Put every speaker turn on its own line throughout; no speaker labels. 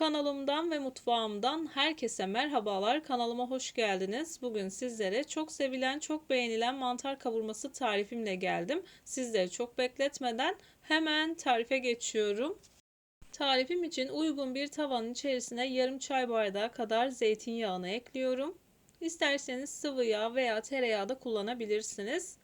Kanalımdan ve mutfağımdan herkese merhabalar. Kanalıma hoş geldiniz. Bugün sizlere çok sevilen, çok beğenilen mantar kavurması tarifimle geldim. Sizleri çok bekletmeden hemen tarife geçiyorum. Tarifim için uygun bir tavanın içerisine yarım çay bardağı kadar zeytinyağını ekliyorum. İsterseniz sıvı yağ veya tereyağı da kullanabilirsiniz.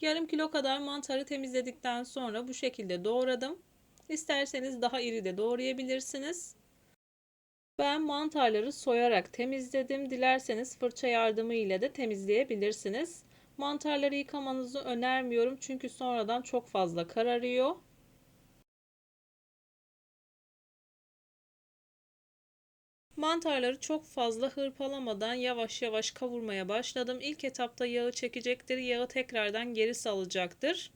Yarım kilo kadar mantarı temizledikten sonra bu şekilde doğradım. İsterseniz daha iri de doğrayabilirsiniz. Ben mantarları soyarak temizledim. Dilerseniz fırça yardımı ile de temizleyebilirsiniz. Mantarları yıkamanızı önermiyorum çünkü sonradan çok fazla kararıyor. Mantarları çok fazla hırpalamadan yavaş yavaş kavurmaya başladım. İlk etapta yağı çekecektir. Yağı tekrardan geri salacaktır.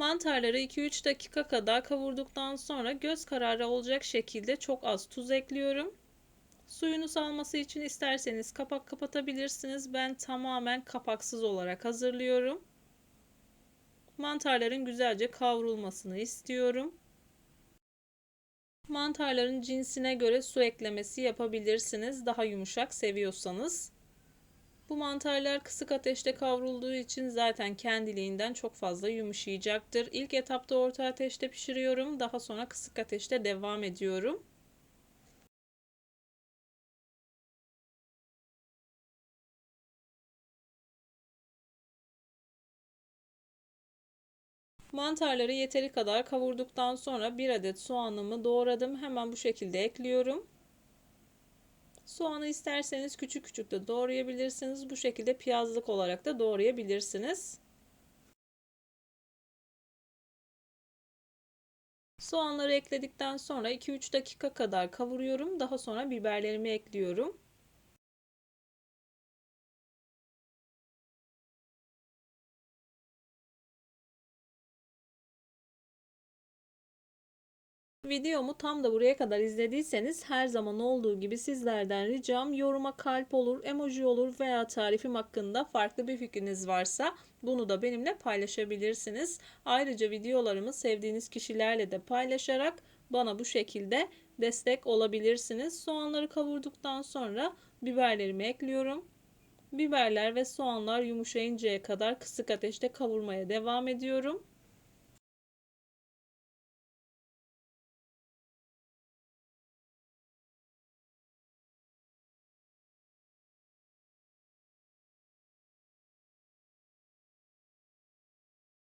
Mantarları 2-3 dakika kadar kavurduktan sonra göz kararı olacak şekilde çok az tuz ekliyorum. Suyunu salması için isterseniz kapak kapatabilirsiniz. Ben tamamen kapaksız olarak hazırlıyorum. Mantarların güzelce kavrulmasını istiyorum. Mantarların cinsine göre su eklemesi yapabilirsiniz. Daha yumuşak seviyorsanız. Bu mantarlar kısık ateşte kavrulduğu için zaten kendiliğinden çok fazla yumuşayacaktır. İlk etapta orta ateşte pişiriyorum. Daha sonra kısık ateşte devam ediyorum. Mantarları yeteri kadar kavurduktan sonra bir adet soğanımı doğradım. Hemen bu şekilde ekliyorum. Soğanı isterseniz küçük küçük de doğrayabilirsiniz. Bu şekilde piyazlık olarak da doğrayabilirsiniz. Soğanları ekledikten sonra 2-3 dakika kadar kavuruyorum. Daha sonra biberlerimi ekliyorum. Videomu tam da buraya kadar izlediyseniz her zaman olduğu gibi sizlerden ricam yoruma kalp olur, emoji olur veya tarifim hakkında farklı bir fikriniz varsa bunu da benimle paylaşabilirsiniz. Ayrıca videolarımı sevdiğiniz kişilerle de paylaşarak bana bu şekilde destek olabilirsiniz. Soğanları kavurduktan sonra biberlerimi ekliyorum. Biberler ve soğanlar yumuşayıncaya kadar kısık ateşte kavurmaya devam ediyorum.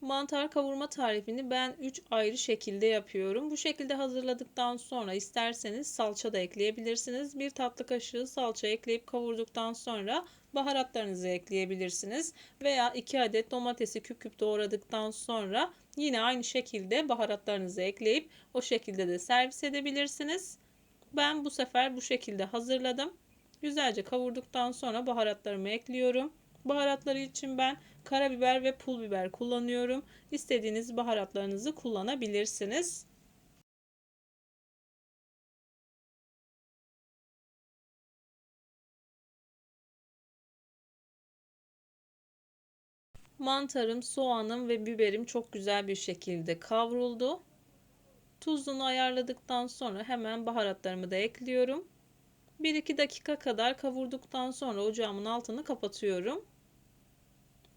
Mantar kavurma tarifini ben 3 ayrı şekilde yapıyorum. Bu şekilde hazırladıktan sonra isterseniz salça da ekleyebilirsiniz. Bir tatlı kaşığı salça ekleyip kavurduktan sonra baharatlarınızı ekleyebilirsiniz. Veya 2 adet domatesi küp küp doğradıktan sonra yine aynı şekilde baharatlarınızı ekleyip o şekilde de servis edebilirsiniz. Ben bu sefer bu şekilde hazırladım. Güzelce kavurduktan sonra baharatlarımı ekliyorum. Baharatları için ben karabiber ve pul biber kullanıyorum. İstediğiniz baharatlarınızı kullanabilirsiniz. Mantarım, soğanım ve biberim çok güzel bir şekilde kavruldu. Tuzunu ayarladıktan sonra hemen baharatlarımı da ekliyorum. 1-2 dakika kadar kavurduktan sonra ocağımın altını kapatıyorum.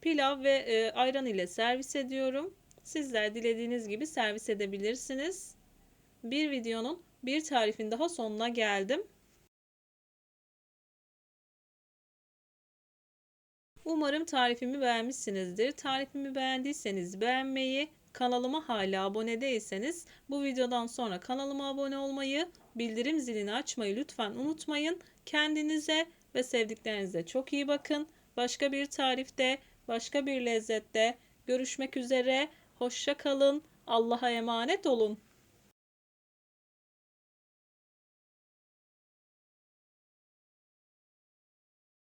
Pilav ve e, ayran ile servis ediyorum. Sizler dilediğiniz gibi servis edebilirsiniz. Bir videonun bir tarifin daha sonuna geldim. Umarım tarifimi beğenmişsinizdir. Tarifimi beğendiyseniz beğenmeyi, kanalıma hala abone değilseniz bu videodan sonra kanalıma abone olmayı bildirim zilini açmayı lütfen unutmayın. Kendinize ve sevdiklerinize çok iyi bakın. Başka bir tarifte, başka bir lezzette görüşmek üzere. Hoşça kalın. Allah'a emanet olun.